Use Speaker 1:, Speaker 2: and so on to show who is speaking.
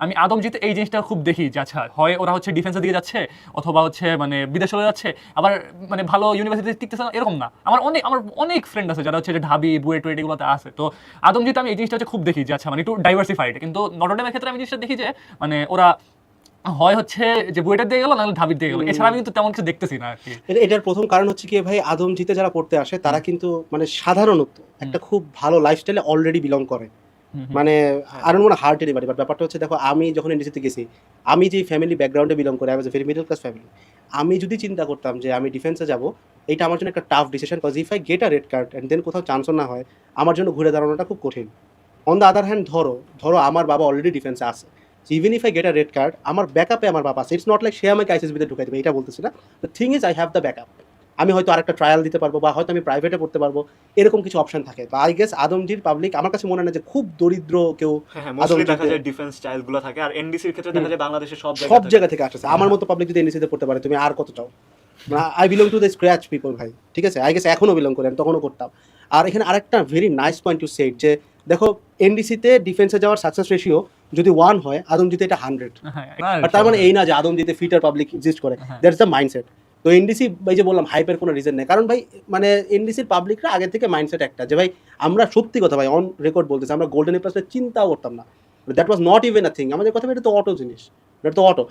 Speaker 1: আমি আদমজিতে এই জিনিসটা খুব দেখি যে আচ্ছা হয় ওরা হচ্ছে ডিফেন্সের দিকে যাচ্ছে অথবা হচ্ছে মানে বিদেশ চলে যাচ্ছে আবার মানে ভালো ইউনিভার্সিটি টিকতেছে না এরকম না। আমার অনেক আমার অনেক ফ্রেন্ড আছে যারা হচ্ছে যে ঢাবি বুয়েট টুয়েট এগুলোতে আছে। তো আদমজিতে আমি এই জিনিসটা হচ্ছে খুব দেখি যে আচ্ছা মানে একটু ডাইভার্সিফাইড কিন্তু নটরডেমের ক্ষেত্রে আমি জিনিসটা দেখি যে মানে ওরা হয় হচ্ছে যে বুয়েটার দিয়ে গেলো নাহলে ঢাবির দিয়ে গেলো। এছাড়া আমি কিন্তু তেমন কিছু দেখতেছি না আর কি
Speaker 2: এটার প্রথম কারণ হচ্ছে কি ভাই আদমজিতে যারা পড়তে আসে তারা কিন্তু মানে সাধারণত একটা খুব ভালো লাইফস্টাইলে অলরেডি বিলং করে। মানে আর মনে হার্ট এনিবাডি বাট ব্যাপারটা হচ্ছে দেখো আমি যখন এনডিসিতে গেছি আমি যে ফ্যামিলি ব্যাকগ্রাউন্ডে বিলং করি was very middle class family আমি যদি চিন্তা করতাম যে আমি ডিফেন্সে যাব এটা আমার জন্য একটা tough decision cause if I get a red card and then কোথাও চান্সও না হয় আমার জন্য ঘুরে দাঁড়ানোটা খুব কঠিন। অন দ্য আদার হ্যান্ড ধরো ধরো আমার বাবা অলরেডি ডিফেন্সে আছে even if I get a red card আমার ব্যাকআপে আমার বাবা আছে ইটস নট লাইক সে আমাকে আইসিএসবিতে ঢুকাই দেবে এটা বলতেছি না the thing is I have the backup আমি হয়তো আরেকটা ট্রায়াল দিতে পারব বা হয়তো আমি প্রাইভেটে পড়তে পারব এরকম কিছু অপশন থাকে। বা আই গেস আদমজির পাবলিক আমার কাছে মনে হয় না যে খুব দরিদ্র কেউ
Speaker 3: হ্যাঁ হ্যাঁ দেখা যায় ডিফেন্স চাইল্ড থাকে। আর এনডিসির ক্ষেত্রে দেখা যায় বাংলাদেশের সব
Speaker 2: সব
Speaker 3: জায়গা
Speaker 2: থেকে আসছে আমার মতো পাবলিক যদি এনডিসিতে পড়তে পারে তুমি আর কত চাও? I belong to the scratch people ভাই। ঠিক আছে? আই গেস এখনও বিলং করেন তখনও করতাম। আর এখানে আরেকটা very nice point to set যে দেখো এনডিসিতে ডিফেন্সে যাওয়ার সাকসেস রেশিও যদি ওয়ান হয় আদমজিতে এটা হান্ড্রেড
Speaker 1: হ্যাঁ,
Speaker 2: আর তার মানে এই না যে আদমজিতে ফিটার পাবলিক এক্সিস্ট করে।
Speaker 1: হ্যাঁ।
Speaker 2: দ্যাটস দ্য মাইন্ডসেট তো এনডিসি ভাই যে বললাম হাইপের কোনো রিজন নেই। কারণ ভাই মানে এনডিসির পাবলিকরা আগে থেকে মাইন্ডসেট একটা যে, ভাই, আমরা সত্যি কথা ভাই অন রেকর্ড বলতেছি, আমরা গোল্ডেন এ চিন্তাও করতাম না। That was not even a thing আমাদের কথা এটা তো অটো জিনিস। এটা তো অটো